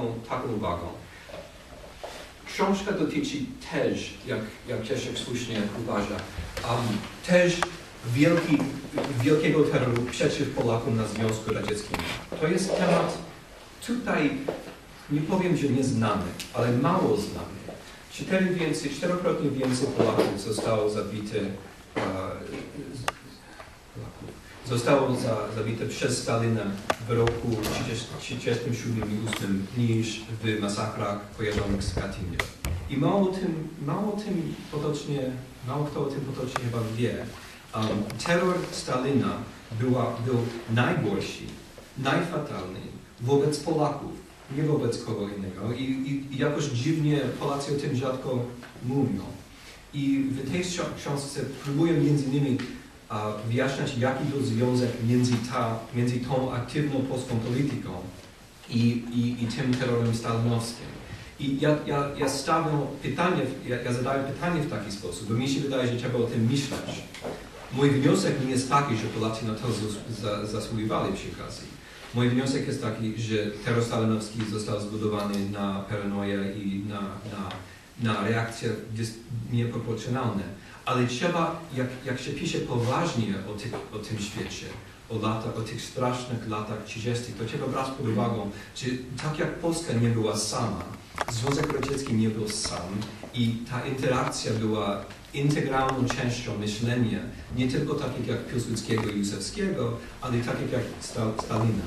taką, taką uwagą. Książka dotyczy też, jak, jak Cieszek słusznie uważa, um, też wielki, wielkiego terroru przeciw Polakom na Związku Radzieckim. To jest temat tutaj, nie powiem, że nieznany, ale mało znany. Cztery więcej, czterokrotnie więcej Polaków zostało zabite, e, z- Polaków, zostało za, zabite przez Stalina w roku 1937 i 8 niż w masakrach kojarzonych z Katyniem. I mało tym, mało tym potocznie, mało kto o tym potocznie chyba wie. Um, terror Stalina była, był najgorszy, najfatalny wobec Polaków, nie wobec kogo innego. I, i, i jakoś dziwnie Polacy o tym rzadko mówią. I w tej książce próbuję między innymi wyjaśniać, jaki był związek między, ta, między tą aktywną polską polityką i, i, i tym terrorem stalinowskim. I ja, ja, ja stawiam pytanie, ja, ja zadaję pytanie w taki sposób, bo mi się wydaje, że trzeba o tym myśleć. Mój wniosek nie jest taki, że Polacy na to zas- za, zasługiwali przy okazji. Mój wniosek jest taki, że terror stalinowski został zbudowany na paranoję i na, na, na reakcje nieproporcjonalne. Ale trzeba, jak, jak się pisze poważnie o, tych, o tym świecie, o, latach, o tych strasznych latach 30., to trzeba brać pod uwagę, że tak jak Polska nie była sama, Związek Radziecki nie był sam i ta interakcja była integralną częścią myślenia, nie tylko takich jak Piłsudskiego i Józefskiego, ale takich jak Sta- Stalina.